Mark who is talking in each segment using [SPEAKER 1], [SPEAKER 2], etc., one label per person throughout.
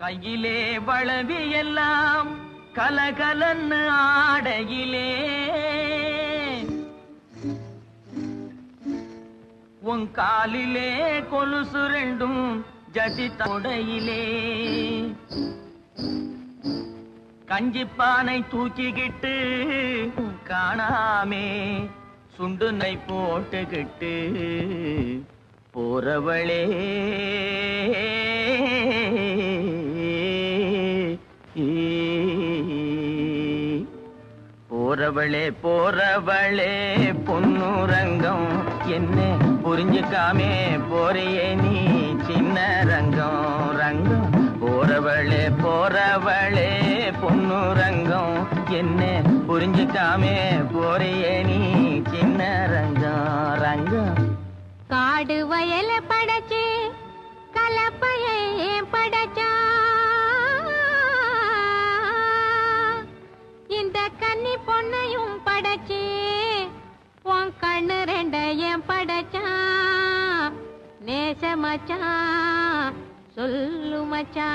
[SPEAKER 1] கையிலே வளவி எல்லாம் கலகலன்னு ஆடையிலே. உன் காலிலே கொலுசு ரெண்டும் ஜதி தொடையிலே கஞ்சிப்பானை தூக்கிக்கிட்டு காணாமே சுண்டுனை போட்டுக்கிட்டு போறவளே. போறவளே போறவளே பொன்னுரங்கம். என்ன புரிஞ்சுக்காமே போறியே நீ சின்ன ரங்கம். ரங்கம் போறவளே போறவளே பொன்னுரங்கம். என்ன புரிஞ்சுக்காமே போறியே நீ சின்ன ரங்கம். ரங்கம்.
[SPEAKER 2] காடு வயல படைச்சு கலப்பையை படைச்சு உன் கண்ணு ரெண்டையும் படைச்சா நேசமச்சா சொல்லு மச்சா.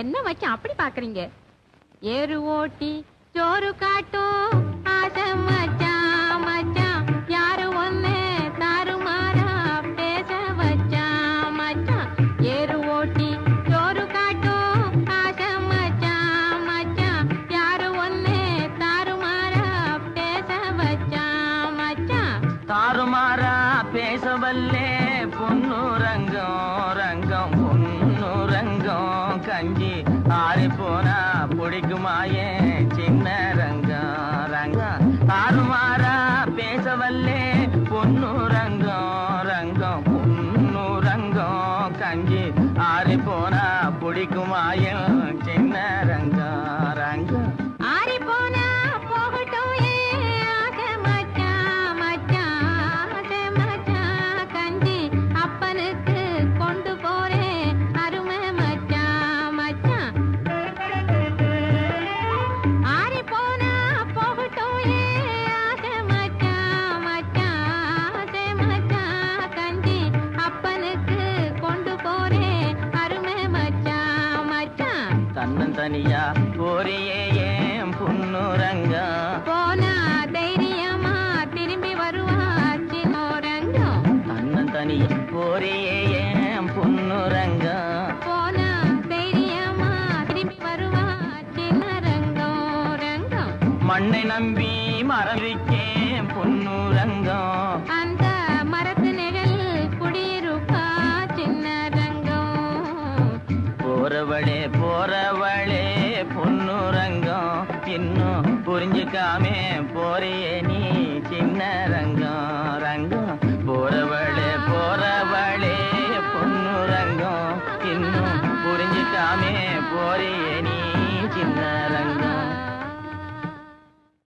[SPEAKER 2] என்ன மச்சான் அப்படி பாக்குறீங்க ஏறு ஓட்டி சோறு காட்டும்.
[SPEAKER 1] பேசவல்லே பொண்ணு ரங்கம் ரங்கம் பொண்ணு ரங்கம் கஞ்சி ஆறி போனா பிடிக்குமாயே சின்ன ரங்கம் ரங்கம். ஆறுமாறா பேசவல்லே பொண்ணு ரங்கம் ரங்கம் பொண்ணு ரங்கம் கஞ்சி ஆறி போனா பிடிக்குமாயே சின்ன ரங்கம்.
[SPEAKER 2] மச்சான்
[SPEAKER 1] தன்னந்தனியா? போறியே ஏன் புன்னுரங்கம்
[SPEAKER 2] போனா தைரியமா திரும்பி வருவா சின்னோரங்கம்
[SPEAKER 1] தன்னந்தனியா? போறியே ஏன் புன்னுரங்கம்
[SPEAKER 2] போனா தைரியமா திரும்பி வருவா சின்ன ரங்கம் ரங்கம்
[SPEAKER 1] மண்ணை நம்பி மரவிக்கேன் பொன்னுரங்கம் புரிஞ்சுக்காமே போறியே நீ சின்ன